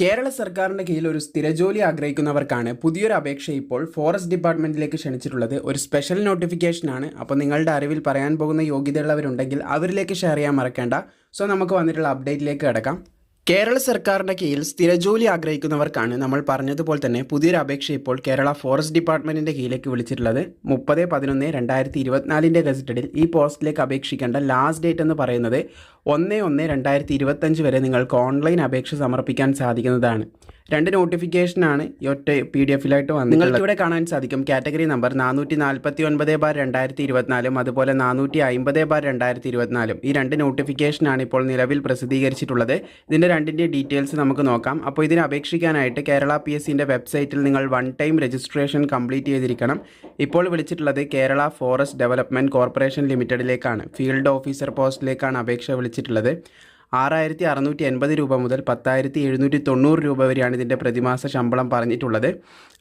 കേരള സർക്കാരിന്റെ കീഴിൽ ഒരു സ്ഥിരജോലി ആഗ്രഹിക്കുന്നവർക്കാണ് പുതിയൊരു അപേക്ഷ ഇപ്പോൾ ഫോറസ്റ്റ് ഡിപ്പാർട്ട്മെന്റിലേക്ക് ക്ഷണിച്ചിട്ടുള്ളത്. ഒരു സ്പെഷ്യൽ നോട്ടിഫിക്കേഷനാണ് അപ്പോൾ നിങ്ങളുടെ അറിവിൽ പറയാൻ പോകുന്ന യോഗ്യതയുള്ളവരുണ്ടെങ്കിൽ അവരിലേക്ക് ഷെയർ ചെയ്യാൻ മറക്കേണ്ട. സോ നമുക്ക് വന്നിട്ടുള്ള അപ്ഡേറ്റിലേക്ക് കിടക്കാം. കേരള സർക്കാരിന്റെ കീഴിൽ സ്ഥിരജോലി ആഗ്രഹിക്കുന്നവർക്കാണ് നമ്മൾ പറഞ്ഞതുപോലെ തന്നെ പുതിയൊരു അപേക്ഷ ഇപ്പോൾ കേരള ഫോറസ്റ്റ് ഡിപ്പാർട്ട്മെന്റിന്റെ കീഴിലേക്ക് വിളിച്ചിട്ടുള്ളത് മുപ്പത് പതിനൊന്ന് രണ്ടായിരത്തി ഇരുപത്തിനാലിന്റെ ഗസറ്റഡിൽ ഈ പോസ്റ്റിലേക്ക് അപേക്ഷിക്കേണ്ട ലാസ്റ്റ് ഡേറ്റ് എന്ന് പറയുന്നത് ഒന്ന് ഒന്ന് രണ്ടായിരത്തി ഇരുപത്തഞ്ച് വരെ നിങ്ങൾക്ക് ഓൺലൈൻ അപേക്ഷ സമർപ്പിക്കാൻ സാധിക്കുന്നതാണ്. രണ്ട് നോട്ടിഫിക്കേഷനാണ് ഈ ഒറ്റ പി ഡി എഫിലായിട്ട് വന്നത് നിങ്ങൾക്ക് ഇവിടെ കാണാൻ സാധിക്കും കാറ്റഗറി നമ്പർ നാനൂറ്റി നാൽപ്പത്തി ഒൻപത് ബാർ രണ്ടായിരത്തി ഇരുപത്തിനാലും അതുപോലെ നാനൂറ്റി അമ്പത് ബാർ രണ്ടായിരത്തി ഇരുപത്തിനാലും. ഈ രണ്ട് നോട്ടിഫിക്കേഷനാണ് ഇപ്പോൾ നിലവിൽ പ്രസിദ്ധീകരിച്ചിട്ടുള്ളത്. ഇതിന്റെ രണ്ടിന്റെ ഡീറ്റെയിൽസ് നമുക്ക് നോക്കാം. അപ്പോൾ ഇതിന് അപേക്ഷിക്കാനായിട്ട് കേരള പി എസ് സിന്റെ വെബ്സൈറ്റിൽ നിങ്ങൾ വൺ ടൈം രജിസ്ട്രേഷൻ കംപ്ലീറ്റ് ചെയ്തിരിക്കണം. ഇപ്പോൾ വിളിച്ചിട്ടുള്ളത് കേരള ഫോറസ്റ്റ് ഡെവലപ്മെന്റ് കോർപ്പറേഷൻ ലിമിറ്റഡിലേക്കാണ്. ഫീൽഡ് ഓഫീസർ പോസ്റ്റിലേക്കാണ് അപേക്ഷ വിളിച്ചിട്ടുള്ളത്. ആറായിരത്തി അറുന്നൂറ്റി എൺപത് രൂപ മുതൽ പത്തായിരത്തി എഴുന്നൂറ്റി തൊണ്ണൂറ് രൂപ വരെയാണ് ഇതിന്റെ പ്രതിമാസ ശമ്പളം പറഞ്ഞിട്ടുള്ളത്.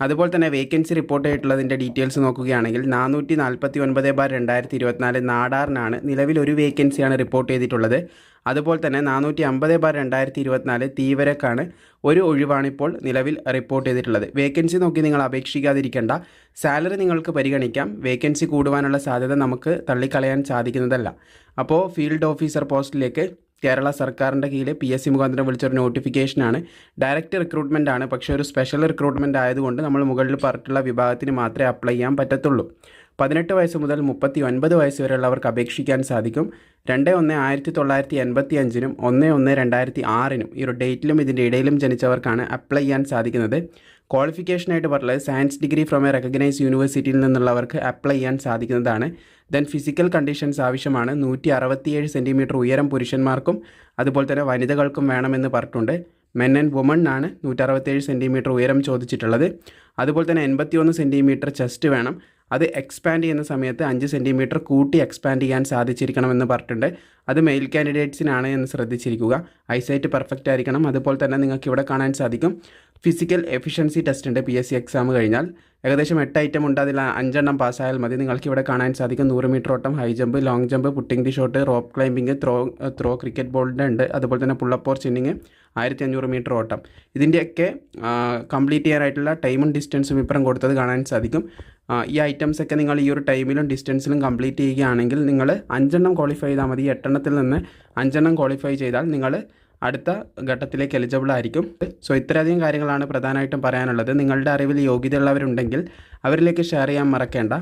അതുപോലെ തന്നെ വേക്കൻസി റിപ്പോർട്ട് ആയിട്ടുള്ളതിന്റെ ഡീറ്റെയിൽസ് നോക്കുകയാണെങ്കിൽ നാനൂറ്റി നാൽപ്പത്തി ഒൻപത് ബാർ രണ്ടായിരത്തി ഇരുപത്തിനാല് നാടാറിനാണ് നിലവിൽ ഒരു വേക്കൻസിയാണ് റിപ്പോർട്ട് ചെയ്തിട്ടുള്ളത്. അതുപോലെ തന്നെ നാനൂറ്റി അമ്പത് ബാർ രണ്ടായിരത്തി ഇരുപത്തിനാല് തീവരക്കാണ് ഒരു ഒഴിവാണിപ്പോൾ നിലവിൽ റിപ്പോർട്ട് ചെയ്തിട്ടുള്ളത്. വേക്കൻസി നോക്കി നിങ്ങൾ അപേക്ഷിക്കാതിരിക്കേണ്ട. സാലറി നിങ്ങൾക്ക് പരിഗണിക്കാം. വേക്കൻസി കൂടുവാനുള്ള സാധ്യത നമുക്ക് തള്ളിക്കളയാൻ സാധിക്കുന്നതല്ല. അപ്പോൾ ഫീൽഡ് ഓഫീസർ പോസ്റ്റിലേക്ക് കേരള സർക്കാരിന്റെ കീഴിൽ പി എസ് സി മുഖാന്തരം വിളിച്ചൊരു നോട്ടിഫിക്കേഷനാണ് ഡയറക്റ്റ് റിക്രൂട്ട്മെന്റ് ആണ്. പക്ഷേ ഒരു സ്പെഷ്യൽ റിക്രൂട്ട്മെന്റ് ആയതുകൊണ്ട് നമ്മൾ മുകളിൽ പറഞ്ഞിട്ടുള്ള വിഭാഗത്തിന് മാത്രമേ അപ്ലൈ ചെയ്യാൻ പറ്റത്തുള്ളൂ. പതിനെട്ട് വയസ്സ് മുതൽ മുപ്പത്തി ഒൻപത് വയസ്സ് വരെയുള്ളവർക്ക് അപേക്ഷിക്കാൻ സാധിക്കും. രണ്ട് ഒന്ന് ആയിരത്തി തൊള്ളായിരത്തി എൺപത്തി അഞ്ചിനും ഒന്ന് ഒന്ന് രണ്ടായിരത്തി ആറിനും ഈ ഒരു ഡേറ്റിലും ഇതിന്റെ ഇടയിലും ജനിച്ചവർക്കാണ് അപ്ലൈ ചെയ്യാൻ സാധിക്കുന്നത്. ക്വാളിഫിക്കേഷനായിട്ട് പറഞ്ഞത് science degree from a recognise യൂണിവേഴ്സിറ്റിയിൽ നിന്നുള്ളവർക്ക് അപ്ലൈ ചെയ്യാൻ സാധിക്കുന്നതാണ്. ദെൻ ഫിസിക്കൽ കണ്ടീഷൻസ് ആവശ്യമാണ്. നൂറ്റി അറുപത്തിയേഴ് സെന്റിമീറ്റർ ഉയരം പുരുഷന്മാർക്കും അതുപോലെ തന്നെ വനിതകൾക്കും വേണമെന്ന് പറഞ്ഞിട്ടുണ്ട്. മെൻ ആൻഡ് വുമൺ ആണ് നൂറ്ററുപത്തേഴ് സെന്റിമീറ്റർ ഉയരം ചോദിച്ചിട്ടുള്ളത്. അതുപോലെ തന്നെ എൺപത്തിയൊന്ന് സെന്റിമീറ്റർ ചെസ്റ്റ് വേണം. അത് എക്സ്പാൻഡ് ചെയ്യുന്ന സമയത്ത് അഞ്ച് സെന്റിമീറ്റർ കൂട്ടി എക്സ്പാൻഡ് ചെയ്യാൻ സാധിച്ചിരിക്കണമെന്ന് പറഞ്ഞിട്ടുണ്ട്. അത് മെയിൽ കാൻഡിഡേറ്റ്സിനാണ് എന്ന് ശ്രദ്ധിച്ചിരിക്കുക. ഐസൈറ്റ് പെർഫെക്റ്റ് ആയിരിക്കണം. അതുപോലെ തന്നെ നിങ്ങൾക്ക് ഇവിടെ കാണാൻ സാധിക്കും. ഫിസിക്കൽ എഫിഷ്യൻസി ടെസ്റ്റ് ഉണ്ട് പി എസ് സി എക്സാം കഴിഞ്ഞാൽ ഏകദേശം എട്ട് ഐറ്റം ഉണ്ട്. അതിൽ അഞ്ചെണ്ണം പാസ്സായാൽ മതി. നിങ്ങൾക്ക് ഇവിടെ കാണാൻ സാധിക്കും നൂറ് മീറ്റർ ഓട്ടം high jump long jump putting the shot rope climbing throw throw cricket ബോളിന്റെ ഉണ്ട്. അതുപോലെ തന്നെ പുള്ളപ്പോർ ചിന്നിങ് ആയിരത്തി അഞ്ഞൂറ് മീറ്റർ ഓട്ടം. ഇതിന്റെയൊക്കെ കംപ്ലീറ്റ് ചെയ്യാനായിട്ടുള്ള ടൈമും ഡിസ്റ്റൻസും ഇപ്പുറം കൊടുത്തത് കാണാൻ സാധിക്കും. ഈ ഐറ്റംസ് ഒക്കെ നിങ്ങൾ ഈ ഒരു ടൈമിലും ഡിസ്റ്റൻസിലും കംപ്ലീറ്റ് ചെയ്യുകയാണെങ്കിൽ നിങ്ങൾ അഞ്ചെണ്ണം ക്വാളിഫൈ ചെയ്താൽ മതി. എട്ടെണ്ണത്തിൽ നിന്ന് അഞ്ചെണ്ണം ക്വാളിഫൈ ചെയ്താൽ നിങ്ങൾ അടുത്ത ഘട്ടത്തിലേക്ക് എലിജിബിൾ ആയിരിക്കും. സോ ഇത്രയധികം കാര്യങ്ങളാണ് പ്രധാനമായിട്ടും പറയാനുള്ളത്. നിങ്ങളുടെ അറിവിൽ യോഗ്യതയുള്ളവരുണ്ടെങ്കിൽ അവരിലേക്ക് ഷെയർ ചെയ്യാൻ മറക്കേണ്ട.